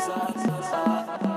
sa sa sa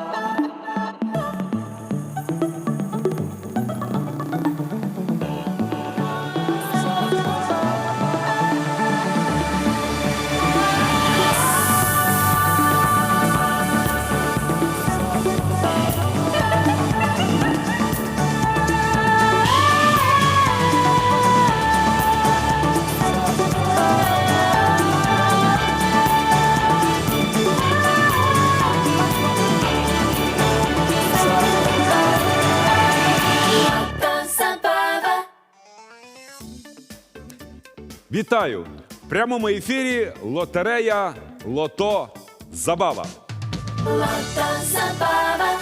Вітаю! В прямому ефірі лотерея Лото Забава.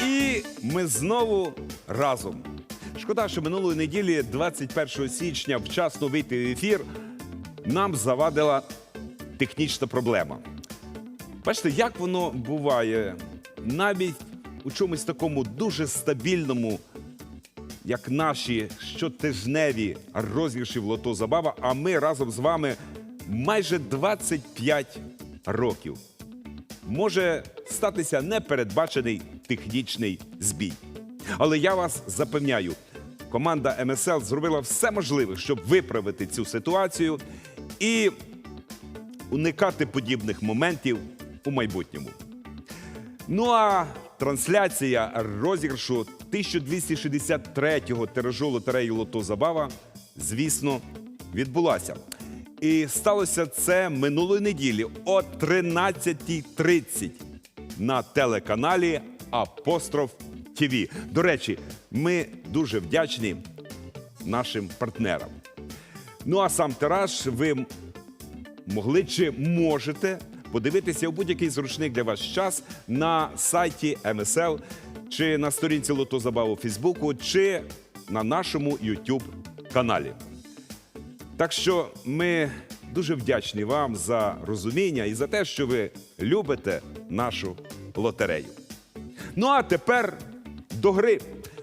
І ми знову разом. Шкода, що минулої неділі, 21 січня, вчасно вийти в ефір, нам завадила технічна проблема. Бачите, як воно буває навіть у чомусь такому дуже стабільному, як наші щотижневі розіграші в лото забава, а ми разом з вами майже 25 років. Може статися непередбачений технічний збій. Але я вас запевняю, команда МСЛ зробила все можливе, щоб виправити цю ситуацію і уникати подібних моментів у майбутньому. Ну а трансляція розіграшу 1263-го тиражу лотереї Лото Забава, звісно, відбулася. І сталося це минулої неділі о 13.30 на телеканалі Апостроф ТВ. До речі, ми дуже вдячні нашим партнерам. Ну а сам тираж ви могли чи можете подивитися у будь-який зручний для вас час на сайті МСЛ, чи на сторінці Лото у Фейсбуку, чи на нашому YouTube каналі. Так що ми дуже вдячні вам за розуміння і за те, що ви любите нашу лотерею. Ну а тепер до гри.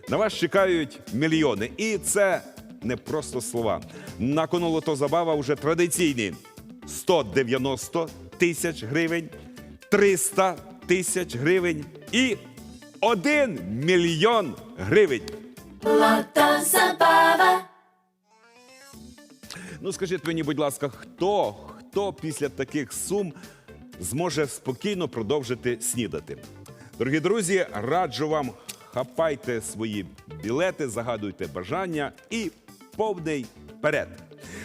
На вас чекають мільйони. І це не просто слова. На кону лото забава вже традиційні 190 тисяч гривень, 300 тисяч гривень і 1 мільйон гривень. Ну скажіть мені, будь ласка, хто, хто після таких сум зможе спокійно продовжити снідати? Дорогі друзі, раджу вам хапайте свої білети, загадуйте бажання і повний вперед.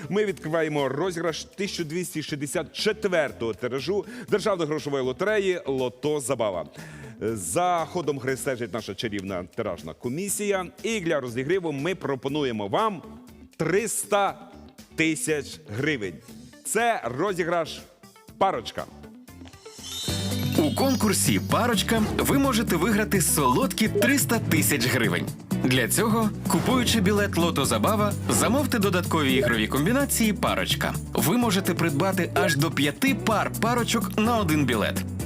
Ми відкриваємо розіграш 1264-го тиражу Державної грошової лотереї Лото Забава. За ходом гри стежить наша чарівна тиражна комісія. І для розігріву ми пропонуємо вам 300 тисяч гривень. Це розіграш парочка. У конкурсі Парочка ви можете виграти солодкі 300 тисяч гривень. Для цього, купуючи білет Лото Забава, замовте додаткові ігрові комбінації Парочка. Ви можете придбати аж до п'яти пар парочок на один білет.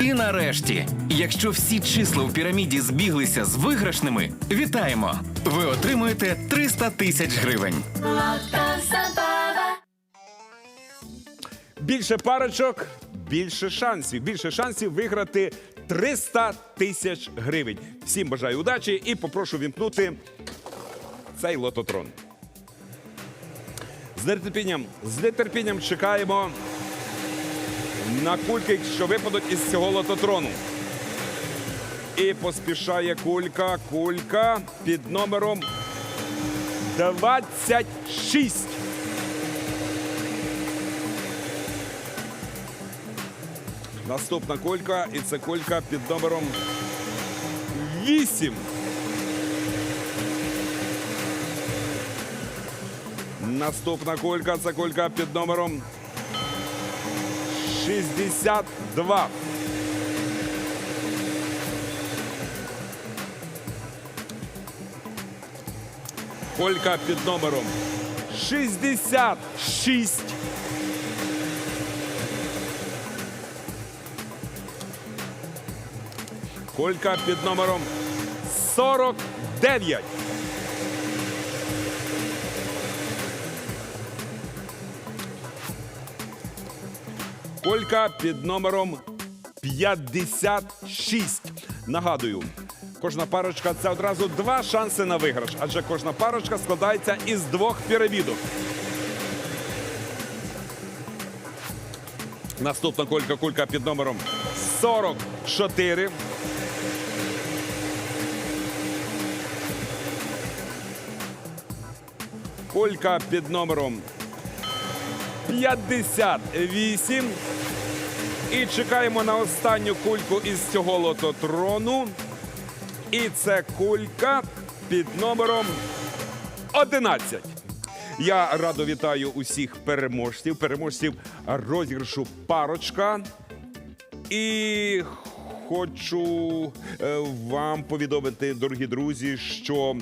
І нарешті, якщо всі числа у піраміді збіглися з виграшними, вітаємо! Ви отримуєте 300 тисяч гривень. Більше парочок, більше шансів. Більше шансів виграти 300 тисяч гривень. Всім бажаю удачі і попрошу вімкнути цей лототрон. З нетерпінням, з нетерпінням чекаємо на кульки, що випадуть із цього лототрону. І поспішає кулька, кулька під номером 26. Наступна кулька, і це кулька під номером 8. Наступна кулька це кулька під номером 62. Колька під номером 66. Колька під номером 49. Колька під номером 56. Нагадую, кожна парочка це одразу два шанси на виграш, адже кожна парочка складається із двох пірамідок. Наступна колька кулька під номером 44. Колька під номером 58. І чекаємо на останню кульку із цього лототрону. І це кулька під номером 11. Я радо вітаю усіх переможців, переможців розіграшу парочка. І хочу е, вам повідомити, дорогі друзі, що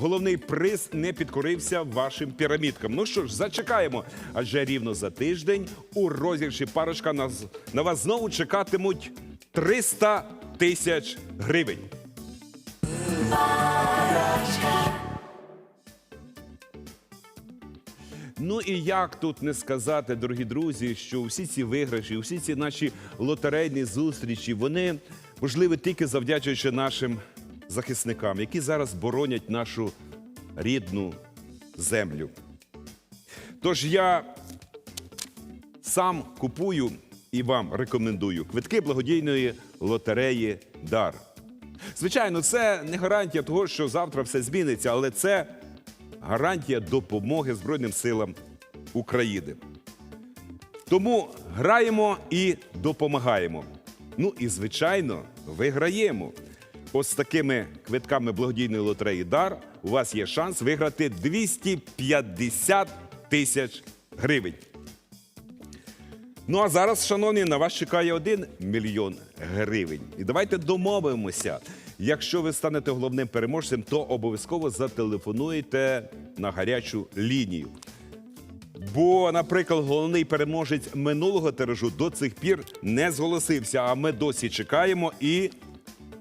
головний приз не підкорився вашим пірамідкам. Ну що ж, зачекаємо. Адже рівно за тиждень у розіграші парочка нас, на вас знову чекатимуть 300 тисяч гривень. Ну і як тут не сказати, дорогі друзі, що всі ці виграші, всі ці наші лотерейні зустрічі, вони можливі тільки завдячуючи нашим захисникам, які зараз боронять нашу рідну землю. Тож я сам купую і вам рекомендую квитки благодійної лотереї Дар. Звичайно, це не гарантія того, що завтра все зміниться, але це гарантія допомоги Збройним силам України. Тому граємо і допомагаємо. Ну і звичайно, виграємо. Ось такими квитками благодійної лотереї Дар у вас є шанс виграти 250 тисяч гривень. Ну а зараз, шановні, на вас чекає 1 мільйон гривень. І давайте домовимося. Якщо ви станете головним переможцем, то обов'язково зателефонуйте на гарячу лінію. Бо, наприклад, головний переможець минулого тиражу до цих пір не зголосився, а ми досі чекаємо і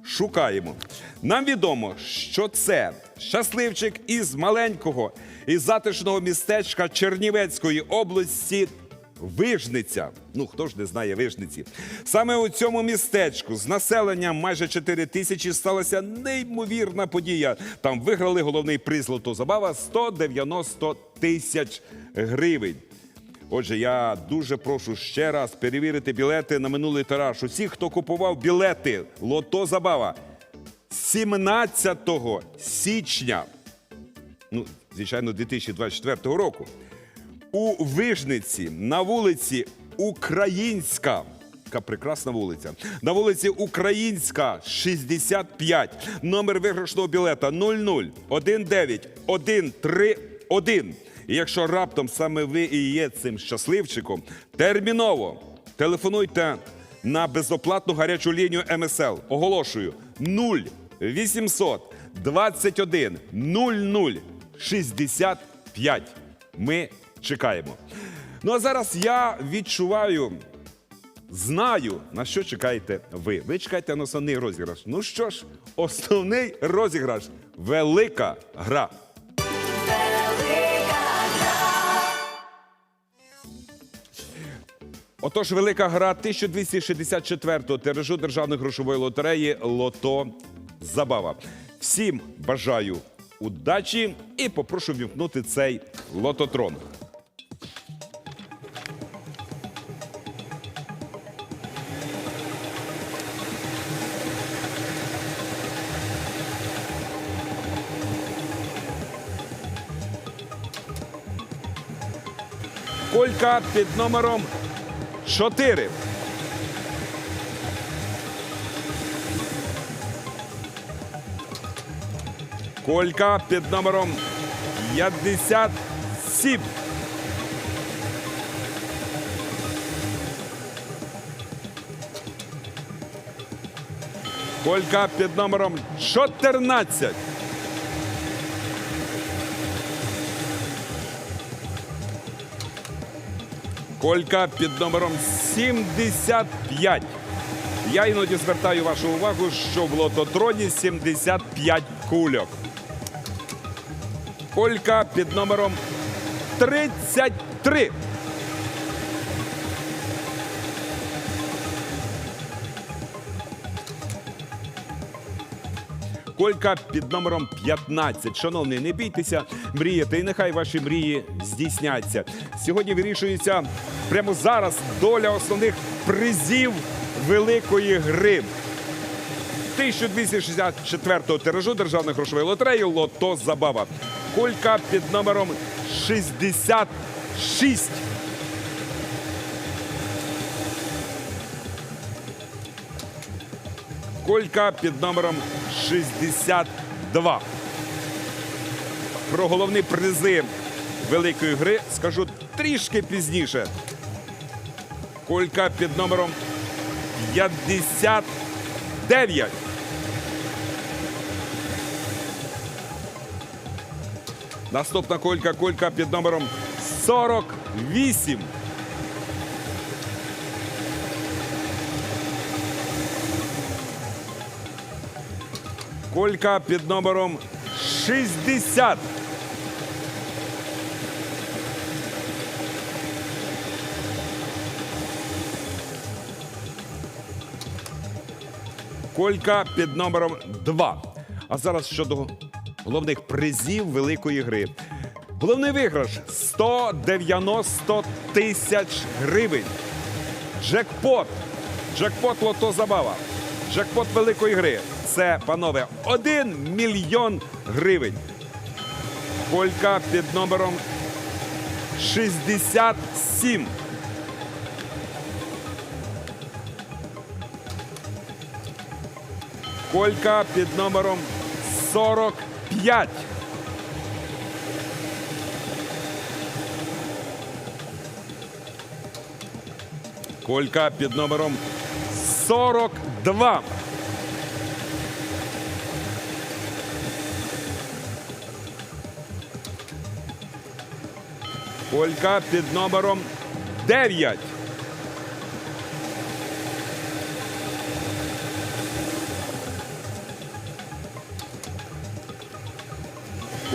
шукаємо. Нам відомо, що це щасливчик із маленького із затишного містечка Чернівецької області. Вижниця. Ну хто ж не знає вижниці? Саме у цьому містечку з населенням майже 4 тисячі сталася неймовірна подія. Там виграли головний приз лотозабава 190 тисяч гривень. Отже, я дуже прошу ще раз перевірити білети на минулий тираж. Усі, хто купував білети Лото Забава 17 січня, ну, звичайно, 2024 року, у Вижниці на вулиці Українська. Яка прекрасна вулиця. На вулиці Українська, 65. Номер виграшного білета 00 19 131. І якщо раптом саме ви і є цим щасливчиком, терміново телефонуйте на безоплатну гарячу лінію МСЛ. Оголошую 0 800 21 00 65. Ми чекаємо. Ну а зараз я відчуваю, знаю, на що чекаєте ви. Ви чекаєте на основний розіграш. Ну що ж, основний розіграш велика гра. Отож, велика гра 1264-го тиражу державної грошової лотереї Лото Забава. Всім бажаю удачі і попрошу вімкнути цей лототрон. Колька під номером 4. Колька під номером 57. Колька під номером 14. Колька під номером 75. Я іноді звертаю вашу увагу, що в лототроні 75 кульок. Колька під номером 33. Колька під номером 15. Шановний, не бійтеся мріяти, і нехай ваші мрії здійсняться. Сьогодні вирішується прямо зараз доля основних призів великої гри. 1264-го тиражу державної грошової лотереї Лото Забава. Колька під номером 66. Колька під номером 62. Про головні призи великої гри скажу трішки пізніше. Колька під номером 59. Наступна колька, колька під номером 48. Колька під номером 60. Колька під номером 2. А зараз щодо головних призів великої гри. Головний виграш 190 тисяч гривень. Джекпот. Джекпот лото забава. Джекпот великої гри. Це, панове, 1 мільйон гривень. Колька під номером 67. Колька під номером 45. Колька під номером 42. Колька під номером 9.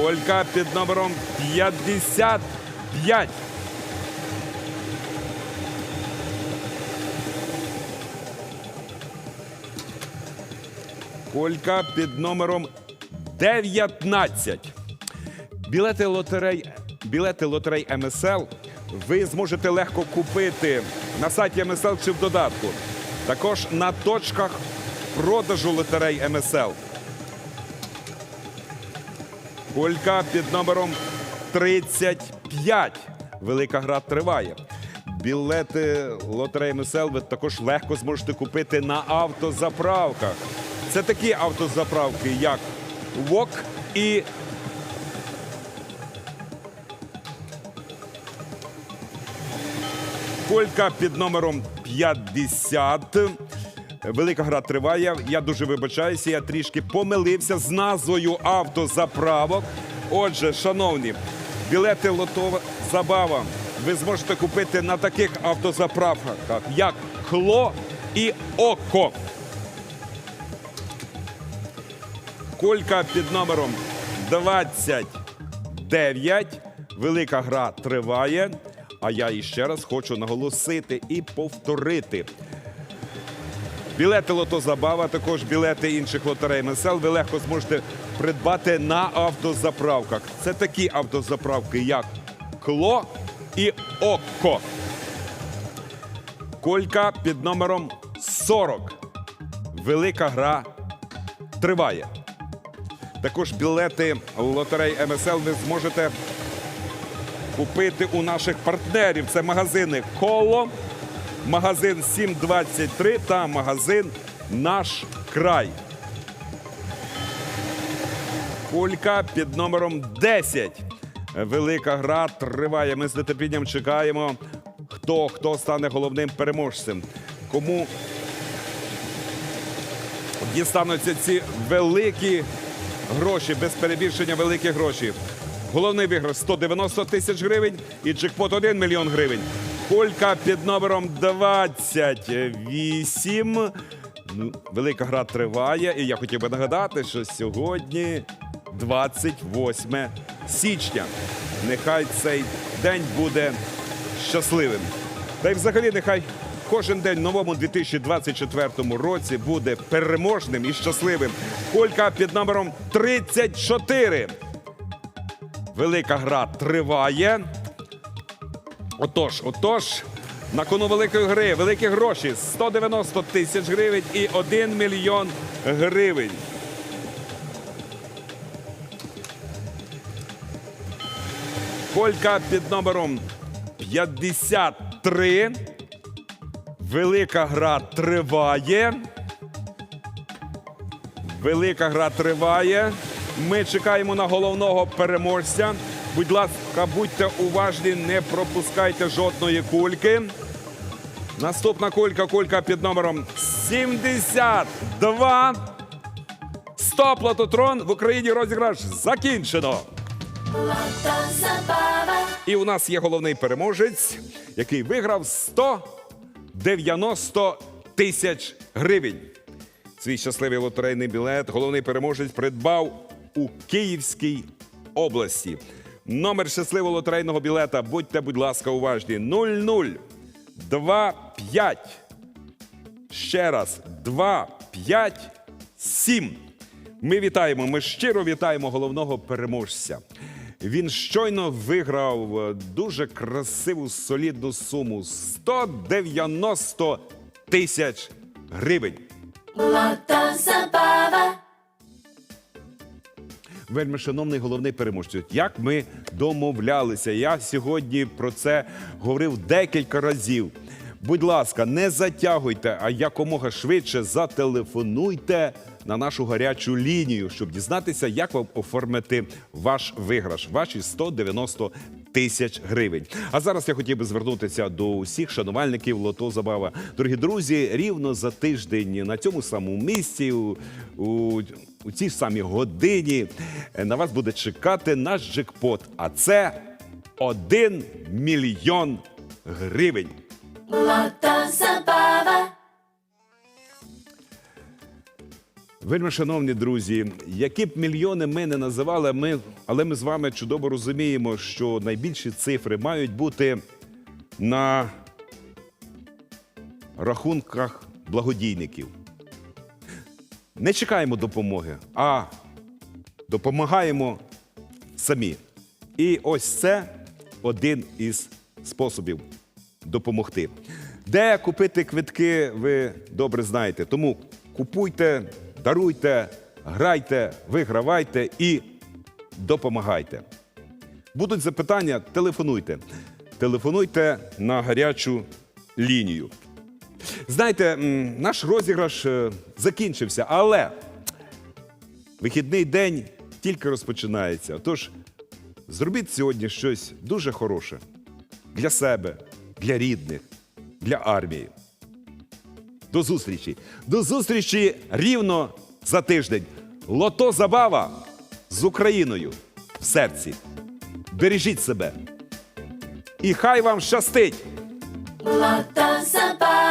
Колька під номером 55. Колька під номером 19. Білети лотерей, білети лотерей МСЛ ви зможете легко купити на сайті МСЛ чи в додатку. Також на точках продажу лотерей МСЛ. Колька під номером 35. Велика гра триває. Білети лотереї МСЛ ви також легко зможете купити на автозаправках. Це такі автозаправки, як ВОК і Колька під номером 50. Велика гра триває. Я дуже вибачаюся, я трішки помилився з назвою автозаправок. Отже, шановні, білети лотова забава ви зможете купити на таких автозаправках, як Хло і Око. Колька під номером 29. Велика гра триває. А я іще раз хочу наголосити і повторити. Білети Лото Забава, також білети інших лотерей МСЛ ви легко зможете придбати на автозаправках. Це такі автозаправки, як Кло і Око. Колька під номером 40. Велика гра триває. Також білети лотерей МСЛ ви зможете купити у наших партнерів. Це магазини Коло, магазин 723 та магазин Наш край. Кулька під номером 10. Велика гра триває. Ми з нетерпінням чекаємо, хто, хто стане головним переможцем. Кому дістануться ці великі гроші, без перебільшення великі гроші. Головний виграш 190 тисяч гривень і джекпот 1 мільйон гривень. Колька під номером 28. Ну, велика гра триває, і я хотів би нагадати, що сьогодні 28 січня. Нехай цей день буде щасливим. Та й взагалі, нехай кожен день в новому 2024 році буде переможним і щасливим. Колька під номером 34. Велика гра триває. Отож, отож, на кону великої гри, великі гроші 190 тисяч гривень і 1 мільйон гривень. Колька під номером 53. Велика гра триває. Велика гра триває. Ми чекаємо на головного переможця. Будь ласка, будьте уважні, не пропускайте жодної кульки. Наступна кулька, кулька під номером 72. Стоп, лототрон! В Україні розіграш закінчено. І у нас є головний переможець, який виграв 190 тисяч гривень. Свій щасливий лотерейний білет головний переможець придбав у Київській області. Номер щасливого лотерейного білета, будьте, будь ласка, уважні. 0025. Ще раз, 2, 5, 7. Ми вітаємо, ми щиро вітаємо головного переможця. Він щойно виграв е, дуже красиву солідну суму 190 тисяч гривень. Вельми шановний головний переможцю, як ми домовлялися, я сьогодні про це говорив декілька разів. Будь ласка, не затягуйте, а якомога швидше зателефонуйте на нашу гарячу лінію, щоб дізнатися, як вам оформити ваш виграш, ваші 190 тисяч гривень. А зараз я хотів би звернутися до усіх шанувальників Лото Забава. Дорогі друзі, рівно за тиждень на цьому самому місці. У, у, у цій самій годині е, на вас буде чекати наш джекпот. А це 1 мільйон гривень. Вельми шановні друзі, які б мільйони ми не називали, ми, але ми з вами чудово розуміємо, що найбільші цифри мають бути на рахунках благодійників. Не чекаємо допомоги, а допомагаємо самі. І ось це один із способів допомогти. Де купити квитки, ви добре знаєте. Тому купуйте, даруйте, грайте, вигравайте і допомагайте. Будуть запитання, телефонуйте. Телефонуйте на гарячу лінію. Знаєте, наш розіграш е, закінчився, але вихідний день тільки розпочинається. Тож зробіть сьогодні щось дуже хороше для себе, для рідних, для армії. До зустрічі. До зустрічі рівно за тиждень. Лото Забава з Україною в серці. Бережіть себе. І хай вам щастить! Lata Sabah